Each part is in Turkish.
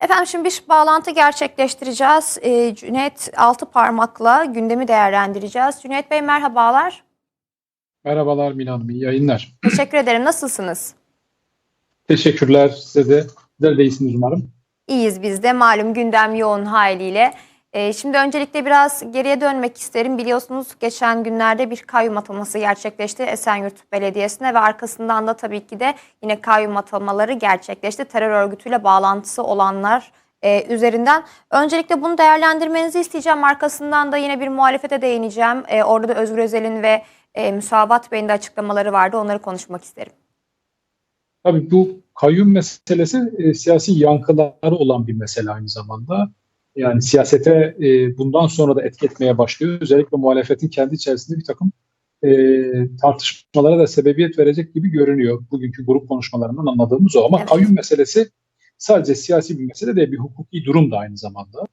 Efendim şimdi bir bağlantı gerçekleştireceğiz. Ee, Cüneyt Altıparmak'la gündemi değerlendireceğiz. Cüneyt Bey merhabalar. Merhabalar Mine Hanım, iyi yayınlar. Teşekkür ederim. Nasılsınız? Teşekkürler size de. Sizler de iyisiniz umarım. İyiyiz biz de. Malum gündem yoğun haliyle. Ee, şimdi öncelikle biraz geriye dönmek isterim. Biliyorsunuz geçen günlerde bir kayyum ataması gerçekleşti Esenyurt Belediyesi'ne ve arkasından da tabii ki de yine kayyum atamaları gerçekleşti. Terör örgütüyle bağlantısı olanlar e, üzerinden. Öncelikle bunu değerlendirmenizi isteyeceğim. Arkasından da yine bir muhalefete değineceğim. E, orada da Özgür Özel'in ve e, Müsavat Bey'in de açıklamaları vardı. Onları konuşmak isterim. Tabii bu kayyum meselesi siyasi yankıları olan bir mesele aynı zamanda. Yani siyasete e, bundan sonra da etki etmeye başlıyor. Özellikle muhalefetin kendi içerisinde bir takım e, tartışmalara da sebebiyet verecek gibi görünüyor. Bugünkü grup konuşmalarından anladığımız o. Ama Evet. kayyum meselesi sadece siyasi bir mesele değil, bir hukuki durum da aynı zamanda.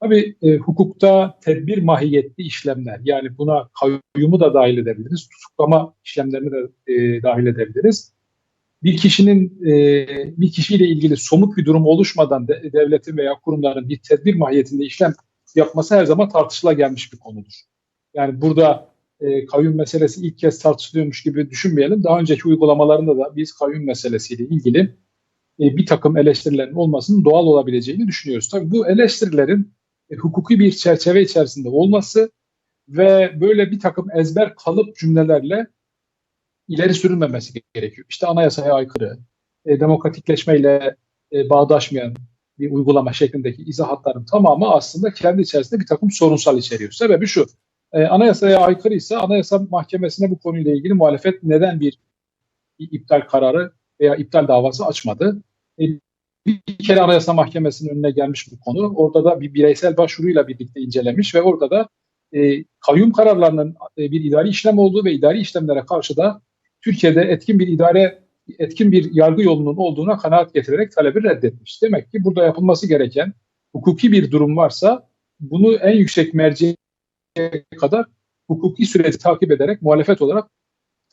Tabii e, hukukta tedbir mahiyetli işlemler, yani buna kayyumu da dahil edebiliriz, tutuklama işlemlerini de e, dahil edebiliriz. Bir kişinin e, bir kişiyle ilgili somut bir durum oluşmadan de, devletin veya kurumların bir tedbir mahiyetinde işlem yapması her zaman tartışıla gelmiş bir konudur. Yani burada e, kayyum meselesi ilk kez tartışılıyormuş gibi düşünmeyelim. Daha önceki uygulamalarında da biz kayyum meselesiyle ilgili e, bir takım eleştirilerin olmasının doğal olabileceğini düşünüyoruz. Tabii bu eleştirilerin e, hukuki bir çerçeve içerisinde olması ve böyle bir takım ezber kalıp cümlelerle ileri sürülmemesi gerekiyor. İşte anayasaya aykırı, e, demokratikleşmeyle e, bağdaşmayan bir uygulama şeklindeki izahatların tamamı aslında kendi içerisinde bir takım sorunsal içeriyor. Sebebi şu, e, anayasaya aykırıysa anayasa mahkemesine bu konuyla ilgili muhalefet neden bir iptal kararı veya iptal davası açmadı? E, bir kere Anayasa Mahkemesi'nin önüne gelmiş bu konu. Orada da bir bireysel başvuruyla birlikte incelemiş ve orada da e, kayyum kararlarının e, bir idari işlem olduğu ve idari işlemlere karşı da Türkiye'de etkin bir idare, etkin bir yargı yolunun olduğuna kanaat getirerek talebi reddetmiş. Demek ki burada yapılması gereken hukuki bir durum varsa bunu en yüksek merciye kadar hukuki süreci takip ederek muhalefet olarak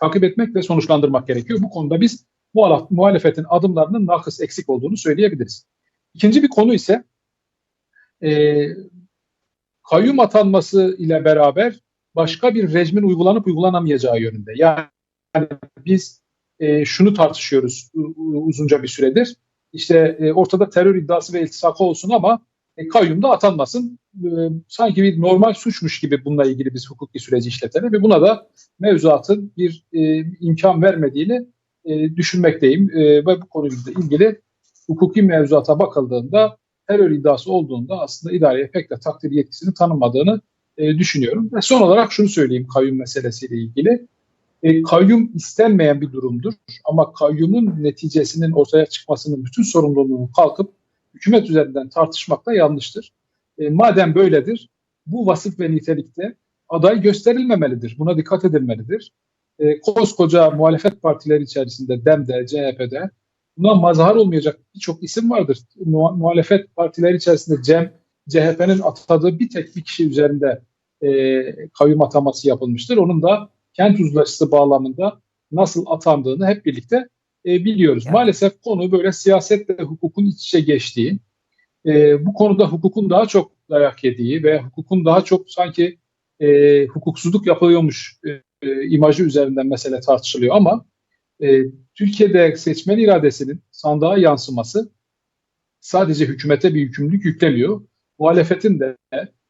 takip etmek ve sonuçlandırmak gerekiyor. Bu konuda biz muhalef- muhalefetin adımlarının nakıs eksik olduğunu söyleyebiliriz. İkinci bir konu ise e, kayyum atanması ile beraber başka bir rejimin uygulanıp uygulanamayacağı yönünde. Yani biz e, şunu tartışıyoruz uzunca bir süredir. İşte e, ortada terör iddiası ve iltisakı olsun ama e, kayyum da atanmasın. E, sanki bir normal suçmuş gibi bununla ilgili biz hukuki süreci işletelim ve buna da mevzuatın bir e, imkan vermediğini e, düşünmekteyim. E, ve bu konuyla ilgili hukuki mevzuata bakıldığında terör iddiası olduğunda aslında idareye pek de takdir yetkisini tanımadığını e, düşünüyorum. Ve son olarak şunu söyleyeyim kayyum meselesiyle ilgili. E, kayyum istenmeyen bir durumdur ama kayyumun neticesinin ortaya çıkmasının bütün sorumluluğunu kalkıp hükümet üzerinden tartışmak da yanlıştır. E, madem böyledir bu vasıf ve nitelikte aday gösterilmemelidir. Buna dikkat edilmelidir. E, koskoca muhalefet partileri içerisinde DEM'de, CHP'de buna mazhar olmayacak birçok isim vardır. Mu- muhalefet partileri içerisinde CEM, CHP'nin atadığı bir tek bir kişi üzerinde e, kayyum ataması yapılmıştır. Onun da kent uzlaşısı bağlamında nasıl atandığını hep birlikte e, biliyoruz. Evet. Maalesef konu böyle siyasetle hukukun iç içe geçtiği, e, bu konuda hukukun daha çok dayak yediği ve hukukun daha çok sanki e, hukuksuzluk yapılıyormuş e, e, imajı üzerinden mesele tartışılıyor ama e, Türkiye'de seçmen iradesinin sandığa yansıması sadece hükümete bir yükümlülük yüklemiyor. Muhalefetin de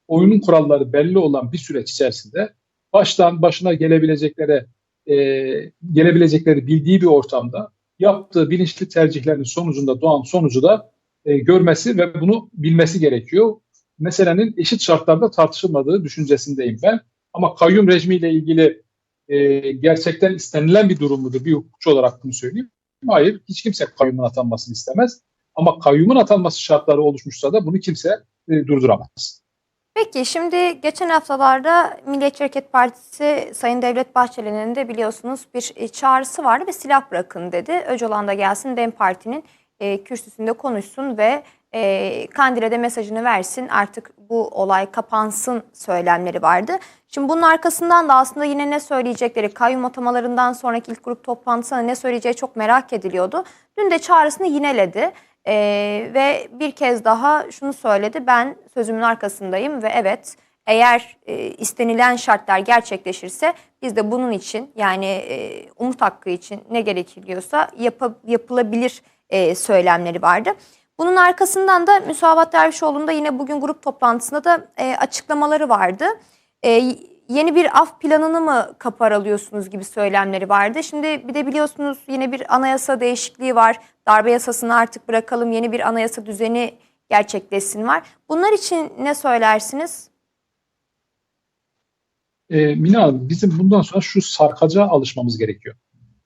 oyunun kuralları belli olan bir süreç içerisinde baştan başına gelebileceklere e, gelebilecekleri bildiği bir ortamda yaptığı bilinçli tercihlerin sonucunda doğan sonucu da e, görmesi ve bunu bilmesi gerekiyor. Meselenin eşit şartlarda tartışılmadığı düşüncesindeyim ben. Ama kayyum rejimiyle ilgili e, gerçekten istenilen bir durum mudur? Bir hukukçu olarak bunu söyleyeyim. Hayır, hiç kimse kayyumun atanmasını istemez. Ama kayyumun atanması şartları oluşmuşsa da bunu kimse e, durduramaz. Peki şimdi geçen haftalarda Milliyetçi Hareket Partisi Sayın Devlet Bahçeli'nin de biliyorsunuz bir e, çağrısı vardı ve silah bırakın dedi. Öcalan da gelsin DEM Parti'nin e, kürsüsünde konuşsun ve e, Kandil'e mesajını versin artık bu olay kapansın söylemleri vardı. Şimdi bunun arkasından da aslında yine ne söyleyecekleri kayyum atamalarından sonraki ilk grup toplantısına ne söyleyeceği çok merak ediliyordu. Dün de çağrısını yineledi. E, ve bir kez daha şunu söyledi. Ben sözümün arkasındayım ve evet eğer e, istenilen şartlar gerçekleşirse biz de bunun için yani e, umut hakkı için ne gerekiliyorsa yapa- yapılabilir e, söylemleri vardı. Bunun arkasından da Müsavat Dervişoğlu'nun da yine bugün grup toplantısında da e, açıklamaları vardı. E, yeni bir af planını mı kapar alıyorsunuz gibi söylemleri vardı. Şimdi bir de biliyorsunuz yine bir anayasa değişikliği var. Darbe yasasını artık bırakalım yeni bir anayasa düzeni gerçekleşsin var. Bunlar için ne söylersiniz? E, Mina Hanım, bizim bundan sonra şu sarkaca alışmamız gerekiyor.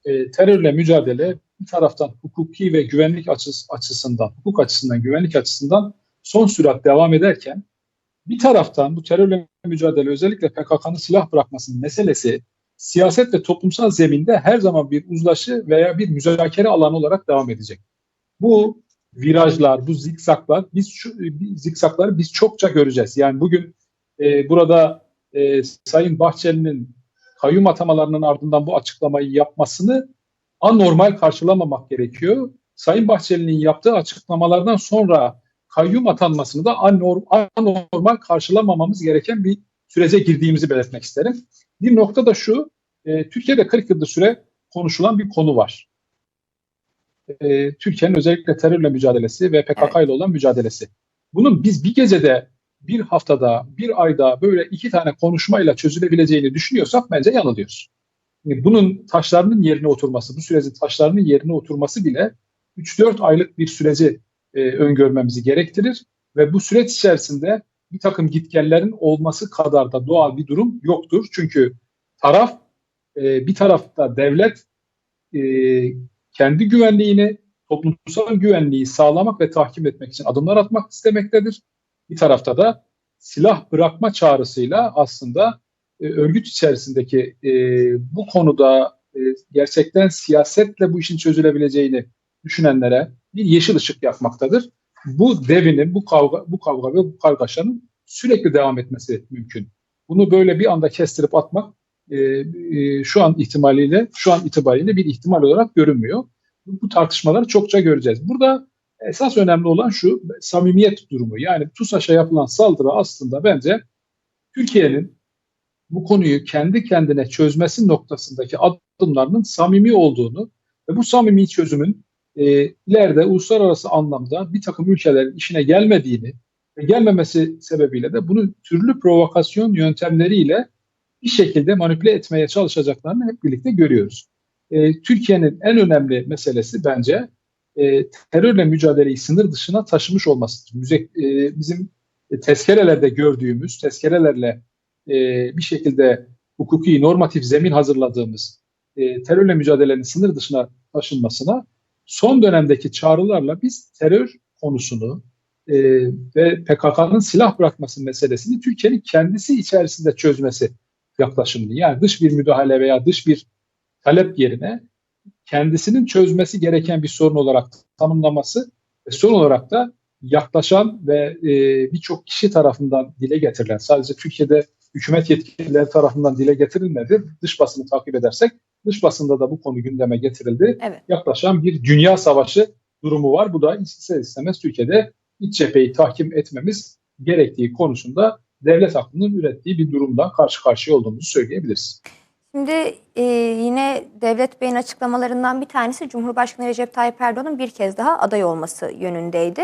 E, terörle mücadele bir taraftan hukuki ve güvenlik açıs, açısından, hukuk açısından, güvenlik açısından son sürat devam ederken bir taraftan bu terörle mücadele özellikle PKK'nın silah bırakmasının meselesi siyaset ve toplumsal zeminde her zaman bir uzlaşı veya bir müzakere alanı olarak devam edecek. Bu virajlar, bu zikzaklar, biz şu zikzakları biz çokça göreceğiz. Yani bugün e, burada e, Sayın Bahçeli'nin kayyum atamalarının ardından bu açıklamayı yapmasını anormal karşılamamak gerekiyor. Sayın Bahçeli'nin yaptığı açıklamalardan sonra kayyum atanmasını da anormal, karşılamamamız gereken bir sürece girdiğimizi belirtmek isterim. Bir nokta da şu, e, Türkiye'de 40 yıldır süre konuşulan bir konu var. E, Türkiye'nin özellikle terörle mücadelesi ve PKK ile olan mücadelesi. Bunun biz bir gecede, bir haftada, bir ayda böyle iki tane konuşmayla çözülebileceğini düşünüyorsak bence yanılıyoruz. Yani bunun taşlarının yerine oturması, bu sürecin taşlarının yerine oturması bile 3-4 aylık bir süreci e, öngörmemizi gerektirir ve bu süreç içerisinde bir takım gitgellerin olması kadar da doğal bir durum yoktur. Çünkü taraf e, bir tarafta devlet e, kendi güvenliğini, toplumsal güvenliği sağlamak ve tahkim etmek için adımlar atmak istemektedir. Bir tarafta da silah bırakma çağrısıyla aslında e, örgüt içerisindeki e, bu konuda e, gerçekten siyasetle bu işin çözülebileceğini düşünenlere bir yeşil ışık yakmaktadır. Bu devinin, bu kavga, bu kavga ve bu kargaşanın sürekli devam etmesi mümkün. Bunu böyle bir anda kestirip atmak e, e, şu an ihtimaliyle, şu an itibariyle bir ihtimal olarak görünmüyor. Bu, bu tartışmaları çokça göreceğiz. Burada esas önemli olan şu samimiyet durumu. Yani TUSAŞ'a yapılan saldırı aslında bence Türkiye'nin bu konuyu kendi kendine çözmesi noktasındaki adımlarının samimi olduğunu ve bu samimi çözümün e, ileride uluslararası anlamda bir takım ülkelerin işine gelmediğini ve gelmemesi sebebiyle de bunu türlü provokasyon yöntemleriyle bir şekilde manipüle etmeye çalışacaklarını hep birlikte görüyoruz. E, Türkiye'nin en önemli meselesi bence e, terörle mücadeleyi sınır dışına taşımış olmasıdır. Müze, e, bizim tezkerelerde gördüğümüz, tezkerelerle e, bir şekilde hukuki, normatif zemin hazırladığımız e, terörle mücadelenin sınır dışına taşınmasına son dönemdeki çağrılarla biz terör konusunu e, ve PKK'nın silah bırakması meselesini Türkiye'nin kendisi içerisinde çözmesi yaklaşımını yani dış bir müdahale veya dış bir talep yerine kendisinin çözmesi gereken bir sorun olarak tanımlaması ve son olarak da yaklaşan ve e, birçok kişi tarafından dile getirilen sadece Türkiye'de hükümet yetkilileri tarafından dile getirilmedi. Dış basını takip edersek dış basında da bu konu gündeme getirildi. Evet. Yaklaşan bir dünya savaşı durumu var. Bu da ister istemez Türkiye'de iç cepheyi tahkim etmemiz gerektiği konusunda devlet aklının ürettiği bir durumdan karşı karşıya olduğumuzu söyleyebiliriz. Şimdi e, yine Devlet Bey'in açıklamalarından bir tanesi Cumhurbaşkanı Recep Tayyip Erdoğan'ın bir kez daha aday olması yönündeydi.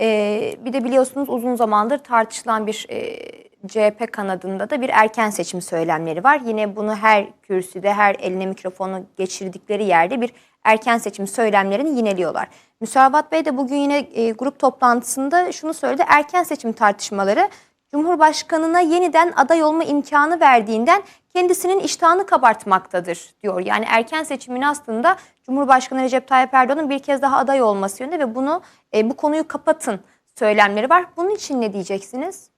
E, bir de biliyorsunuz uzun zamandır tartışılan bir e, CHP kanadında da bir erken seçim söylemleri var. Yine bunu her kürsüde, her eline mikrofonu geçirdikleri yerde bir erken seçim söylemlerini yineliyorlar. Müsavat Bey de bugün yine e, grup toplantısında şunu söyledi. Erken seçim tartışmaları Cumhurbaşkanına yeniden aday olma imkanı verdiğinden kendisinin iştahını kabartmaktadır diyor. Yani erken seçimin aslında Cumhurbaşkanı Recep Tayyip Erdoğan'ın bir kez daha aday olması yönünde ve bunu e, bu konuyu kapatın söylemleri var. Bunun için ne diyeceksiniz?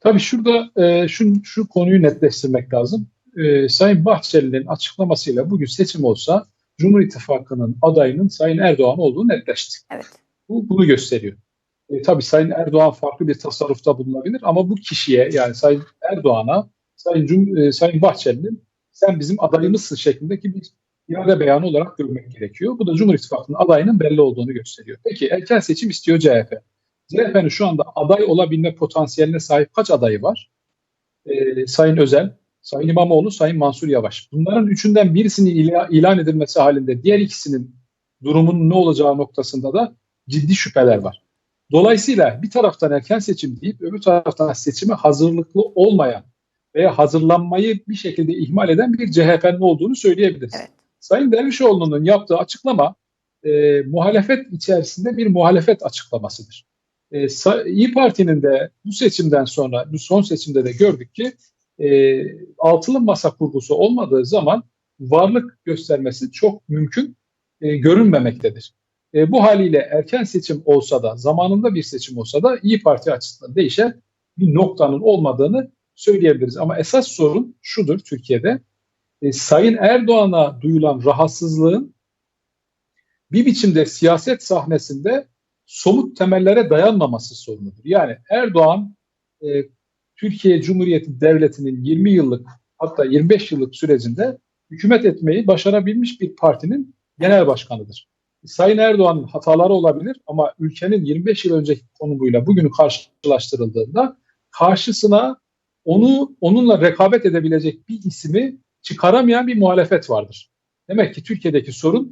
Tabii şurada e, şu, şu konuyu netleştirmek lazım. E, Sayın Bahçeli'nin açıklamasıyla bugün seçim olsa Cumhur İttifakı'nın adayının Sayın Erdoğan olduğu netleşti. Evet. Bu bunu gösteriyor. E, tabii Sayın Erdoğan farklı bir tasarrufta bulunabilir ama bu kişiye yani Sayın Erdoğan'a Sayın, Cum e, Sayın Bahçeli'nin sen bizim adayımızsın şeklindeki bir irade beyanı olarak görmek gerekiyor. Bu da Cumhur İttifakı'nın adayının belli olduğunu gösteriyor. Peki erken seçim istiyor CHP. CHP'nin şu anda aday olabilme potansiyeline sahip kaç adayı var? Ee, Sayın Özel, Sayın İmamoğlu, Sayın Mansur Yavaş. Bunların üçünden birisinin ila- ilan edilmesi halinde diğer ikisinin durumunun ne olacağı noktasında da ciddi şüpheler var. Dolayısıyla bir taraftan erken seçim deyip öbür taraftan seçime hazırlıklı olmayan veya hazırlanmayı bir şekilde ihmal eden bir CHP'nin olduğunu söyleyebiliriz. Evet. Sayın Dervişoğlu'nun yaptığı açıklama e, muhalefet içerisinde bir muhalefet açıklamasıdır. E, İyi Parti'nin de bu seçimden sonra, bu son seçimde de gördük ki e, altılı masa kurgusu olmadığı zaman varlık göstermesi çok mümkün e, görünmemektedir. E, bu haliyle erken seçim olsa da, zamanında bir seçim olsa da İyi Parti açısından değişen bir noktanın olmadığını söyleyebiliriz. Ama esas sorun şudur Türkiye'de. E, Sayın Erdoğan'a duyulan rahatsızlığın bir biçimde siyaset sahnesinde somut temellere dayanmaması sorunudur. Yani Erdoğan e, Türkiye Cumhuriyeti Devleti'nin 20 yıllık hatta 25 yıllık sürecinde hükümet etmeyi başarabilmiş bir partinin genel başkanıdır. Sayın Erdoğan'ın hataları olabilir ama ülkenin 25 yıl önceki konumuyla bugünü karşılaştırıldığında karşısına onu onunla rekabet edebilecek bir ismi çıkaramayan bir muhalefet vardır. Demek ki Türkiye'deki sorun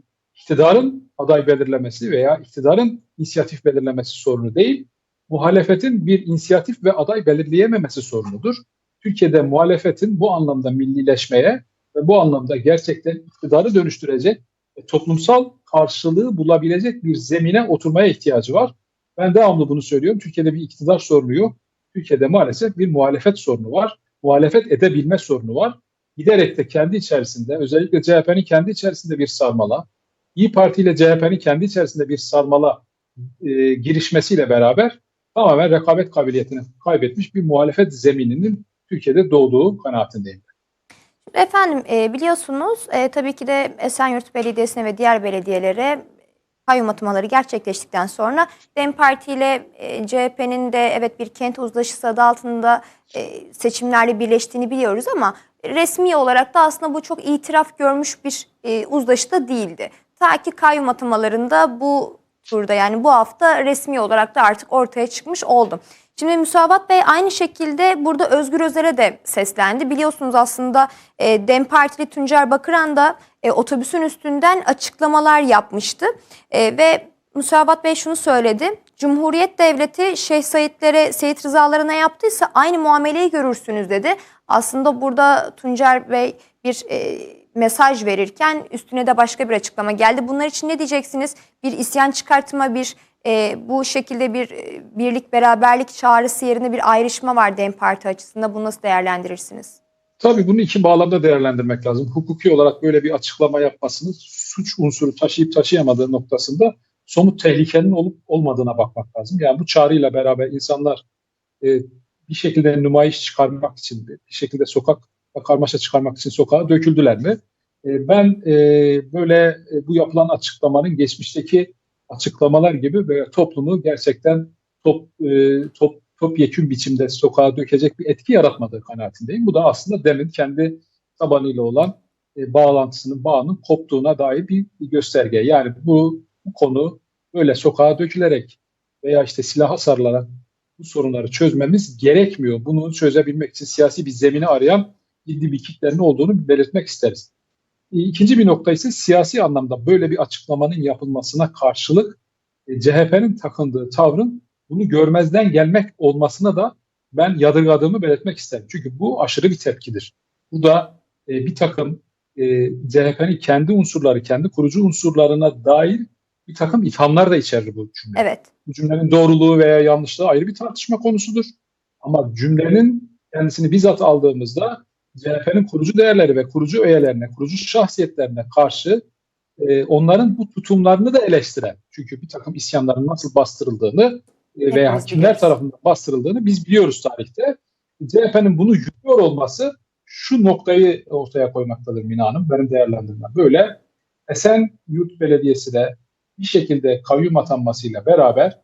iktidarın aday belirlemesi veya iktidarın inisiyatif belirlemesi sorunu değil, muhalefetin bir inisiyatif ve aday belirleyememesi sorunudur. Türkiye'de muhalefetin bu anlamda millileşmeye ve bu anlamda gerçekten iktidarı dönüştürecek ve toplumsal karşılığı bulabilecek bir zemine oturmaya ihtiyacı var. Ben devamlı bunu söylüyorum. Türkiye'de bir iktidar sorunu yok. Türkiye'de maalesef bir muhalefet sorunu var. Muhalefet edebilme sorunu var. Giderek de kendi içerisinde özellikle CHP'nin kendi içerisinde bir sarmala, İyi Parti ile CHP'nin kendi içerisinde bir sarmala e, girişmesiyle beraber tamamen rekabet kabiliyetini kaybetmiş bir muhalefet zemininin Türkiye'de doğduğu kanaatindeyim. Efendim e, biliyorsunuz e, tabii ki de Esenyurt Belediyesi'ne ve diğer belediyelere kayyum atamaları gerçekleştikten sonra DEM Parti ile e, CHP'nin de evet bir kent uzlaşısı adı altında e, seçimlerle birleştiğini biliyoruz ama resmi olarak da aslında bu çok itiraf görmüş bir e, uzlaşı da değildi. Ta ki kayyum atamalarında bu turda yani bu hafta resmi olarak da artık ortaya çıkmış oldu. Şimdi Müsavat Bey aynı şekilde burada Özgür Özel'e de seslendi. Biliyorsunuz aslında e, DEM Partili Tuncer Bakıran da e, otobüsün üstünden açıklamalar yapmıştı. E, ve Müsavat Bey şunu söyledi. Cumhuriyet Devleti Şeyh Saidlere, Seyit Rızalara ne yaptıysa aynı muameleyi görürsünüz dedi. Aslında burada Tuncer Bey bir e, mesaj verirken üstüne de başka bir açıklama geldi. Bunlar için ne diyeceksiniz? Bir isyan çıkartma, bir e, bu şekilde bir e, birlik beraberlik çağrısı yerine bir ayrışma var DEM Parti açısından. Bunu nasıl değerlendirirsiniz? Tabii bunu iki bağlamda değerlendirmek lazım. Hukuki olarak böyle bir açıklama yapmasının suç unsuru taşıyıp taşıyamadığı noktasında somut tehlikenin olup olmadığına bakmak lazım. Yani bu çağrıyla beraber insanlar e, bir şekilde nümayiş çıkarmak için, bir şekilde sokak karmaşa çıkarmak için sokağa döküldüler mi? E, ben e, böyle e, bu yapılan açıklamanın geçmişteki açıklamalar gibi böyle toplumu gerçekten top, e, top topyekün biçimde sokağa dökecek bir etki yaratmadığı kanaatindeyim. Bu da aslında demin kendi tabanıyla olan bağlantısının, bağının koptuğuna dair bir, bir gösterge. Yani bu, bu konu böyle sokağa dökülerek veya işte silaha sarılarak bu sorunları çözmemiz gerekmiyor. Bunu çözebilmek için siyasi bir zemini arayan ciddi bir kitlenin olduğunu belirtmek isteriz. E, İkinci bir nokta ise siyasi anlamda böyle bir açıklamanın yapılmasına karşılık e, CHP'nin takındığı tavrın bunu görmezden gelmek olmasına da ben yadırgadığımı belirtmek isterim. Çünkü bu aşırı bir tepkidir. Bu da e, bir takım e, CHP'nin kendi unsurları, kendi kurucu unsurlarına dair bir takım ithamlar da içerir bu cümle. Evet. Bu cümlenin doğruluğu veya yanlışlığı ayrı bir tartışma konusudur. Ama cümlenin kendisini bizzat aldığımızda CHP'nin kurucu değerleri ve kurucu üyelerine, kurucu şahsiyetlerine karşı e, onların bu tutumlarını da eleştiren. Çünkü bir takım isyanların nasıl bastırıldığını e, veya Hepimiz kimler biliyoruz. tarafından bastırıldığını biz biliyoruz tarihte. CHP'nin bunu yürüyor olması şu noktayı ortaya koymaktadır Mina Hanım. Benim değerlendirmem böyle. Esenyurt Belediyesi de bir şekilde kayyum atanmasıyla beraber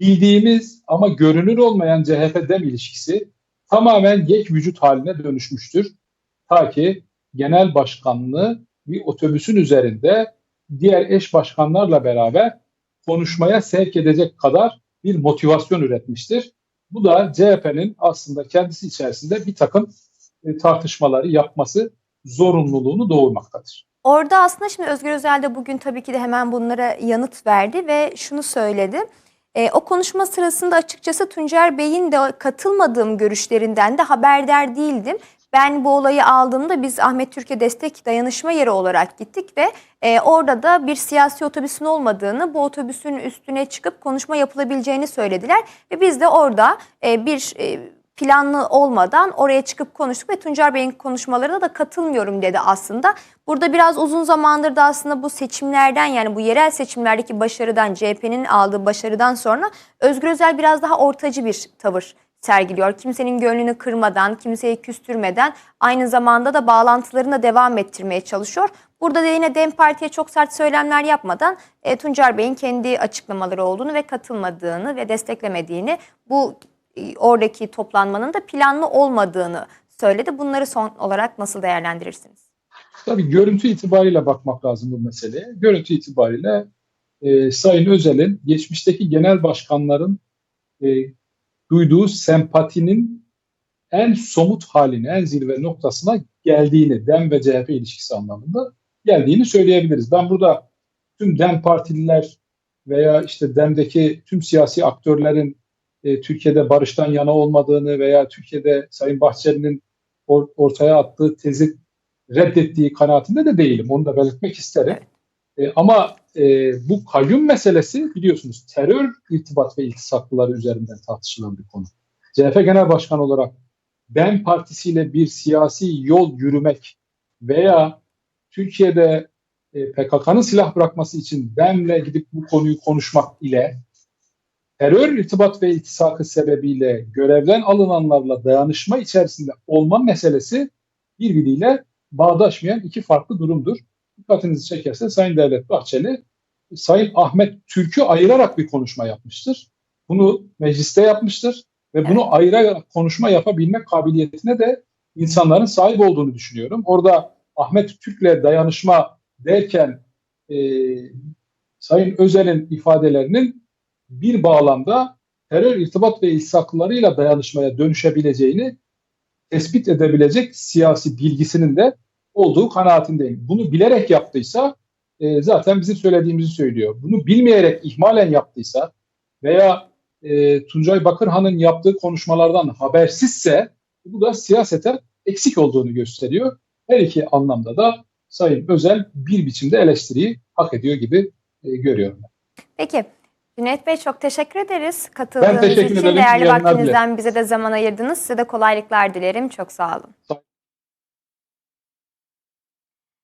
bildiğimiz ama görünür olmayan CHP-DEM ilişkisi tamamen yek vücut haline dönüşmüştür. Ta ki genel başkanlığı bir otobüsün üzerinde diğer eş başkanlarla beraber konuşmaya sevk edecek kadar bir motivasyon üretmiştir. Bu da CHP'nin aslında kendisi içerisinde bir takım e, tartışmaları yapması zorunluluğunu doğurmaktadır. Orada aslında şimdi Özgür Özel de bugün tabii ki de hemen bunlara yanıt verdi ve şunu söyledi. E, o konuşma sırasında açıkçası Tuncer Bey'in de katılmadığım görüşlerinden de haberdar değildim. Ben bu olayı aldığımda biz Ahmet Türkiye Destek Dayanışma Yeri olarak gittik ve e, orada da bir siyasi otobüsün olmadığını, bu otobüsün üstüne çıkıp konuşma yapılabileceğini söylediler. Ve biz de orada e, bir e, planlı olmadan oraya çıkıp konuştuk ve Tuncer Bey'in konuşmalarına da katılmıyorum dedi aslında. Burada biraz uzun zamandır da aslında bu seçimlerden yani bu yerel seçimlerdeki başarıdan CHP'nin aldığı başarıdan sonra Özgür Özel biraz daha ortacı bir tavır sergiliyor. Kimsenin gönlünü kırmadan, kimseyi küstürmeden aynı zamanda da bağlantılarını da devam ettirmeye çalışıyor. Burada da yine DEM Parti'ye çok sert söylemler yapmadan e, Tuncer Bey'in kendi açıklamaları olduğunu ve katılmadığını ve desteklemediğini bu oradaki toplanmanın da planlı olmadığını söyledi. Bunları son olarak nasıl değerlendirirsiniz? Tabii görüntü itibariyle bakmak lazım bu meseleye. Görüntü itibariyle e, Sayın Özel'in geçmişteki genel başkanların e, duyduğu sempatinin en somut haline, en zirve noktasına geldiğini, DEM ve CHP ilişkisi anlamında geldiğini söyleyebiliriz. Ben burada tüm DEM partililer veya işte DEM'deki tüm siyasi aktörlerin e, Türkiye'de barıştan yana olmadığını veya Türkiye'de Sayın Bahçeli'nin or- ortaya attığı tezi reddettiği kanaatinde de değilim. Onu da belirtmek isterim. E, ama e, bu kayyum meselesi biliyorsunuz terör irtibat ve iltisaklıları üzerinden tartışılan bir konu. CHP Genel Başkanı olarak DEM Partisi'yle bir siyasi yol yürümek veya Türkiye'de e, PKK'nın silah bırakması için DEM'le gidip bu konuyu konuşmak ile terör irtibat ve iltisakı sebebiyle görevden alınanlarla dayanışma içerisinde olma meselesi birbiriyle bağdaşmayan iki farklı durumdur. Dikkatinizi çekerse Sayın Devlet Bahçeli Sayın Ahmet Türk'ü ayırarak bir konuşma yapmıştır. Bunu mecliste yapmıştır ve bunu ayırarak konuşma yapabilme kabiliyetine de insanların sahip olduğunu düşünüyorum. Orada Ahmet Türk'le dayanışma derken e, Sayın Özel'in ifadelerinin bir bağlamda terör irtibat ve iltisaklarıyla dayanışmaya dönüşebileceğini tespit edebilecek siyasi bilgisinin de olduğu kanaatindeyim. Bunu bilerek yaptıysa e, zaten bizim söylediğimizi söylüyor. Bunu bilmeyerek ihmalen yaptıysa veya e, Tuncay Bakırhan'ın yaptığı konuşmalardan habersizse bu da siyaseten eksik olduğunu gösteriyor. Her iki anlamda da Sayın Özel bir biçimde eleştiriyi hak ediyor gibi e, görüyorum. Peki. Cüneyt Bey çok teşekkür ederiz. Katıldığınız teşekkür için ederim. değerli İyi yayınlar vaktinizden bize de zaman ayırdınız. Size de kolaylıklar dilerim. Çok sağ olun.